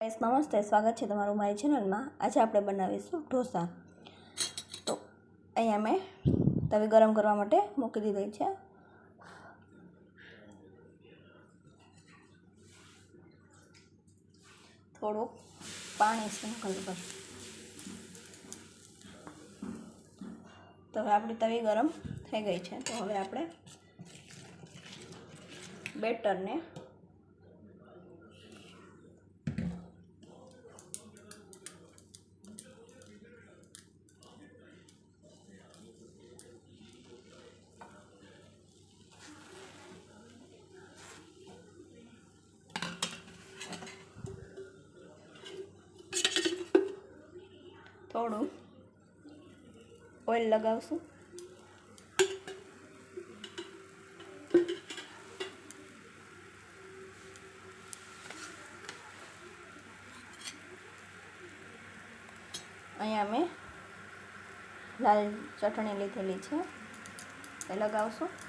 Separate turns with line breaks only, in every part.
Guys નમસ્તે, સ્વાગત છે તમારું મારી ચેનલમાં આજે આપણે બનાવીશું ઢોસા. તો અહીંયા મેં તવી ગરમ કરવા માટે મૂકી દીધી છે. થોડુંક પાણી નાખવું પડશે તો હવે આપણી તવી ગરમ થઈ ગઈ છે. તો હવે આપણે બેટરને થોડું ઓઇલ લગાવશું. અહીંયા મેં લાલ ચટણી લીધેલી છે એ લગાવશું.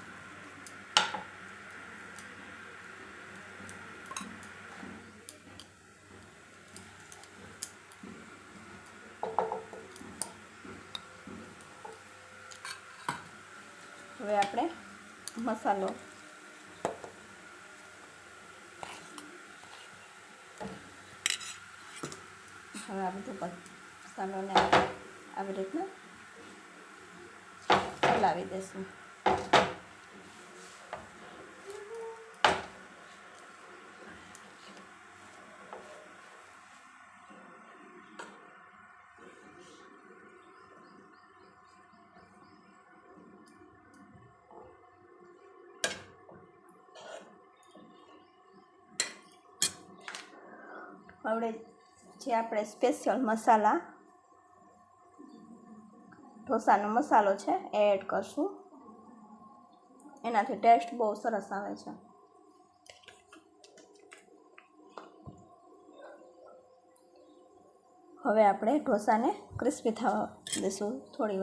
હવે આપણે મસાલો. હવે આ બધું મસાલોને આવી રીતના ચલાવી દઈશું હવે જે આપણે સ્પેશિયલ મસાલા, ઢોસાનો મસાલો છે, એ એડ કરશું. એનાથી ટેસ્ટ બહુ સરસ આવે છે. હવે આપણે ઢોસાને ક્રિસ્પી થવા દઈશું થોડી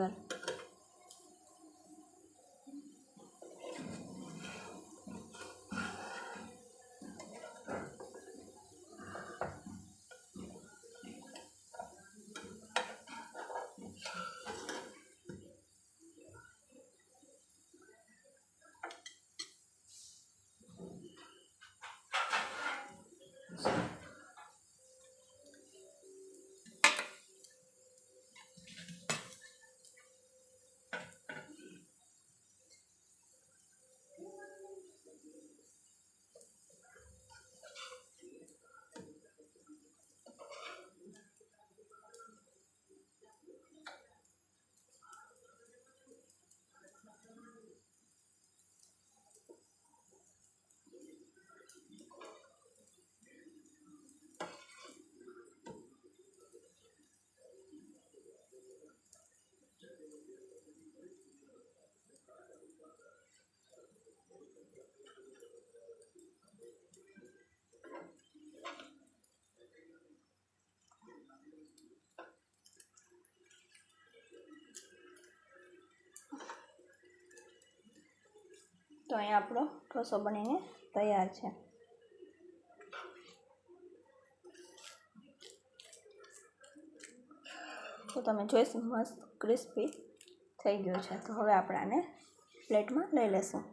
તો અહીંયા આપણો ઢોસો બનીને તૈયાર છે. તો તમે જોઈશ મસ્ત ક્રિસ્પી થઈ ગયો છે. તો હવે આપણે આને પ્લેટમાં લઈ લેશું.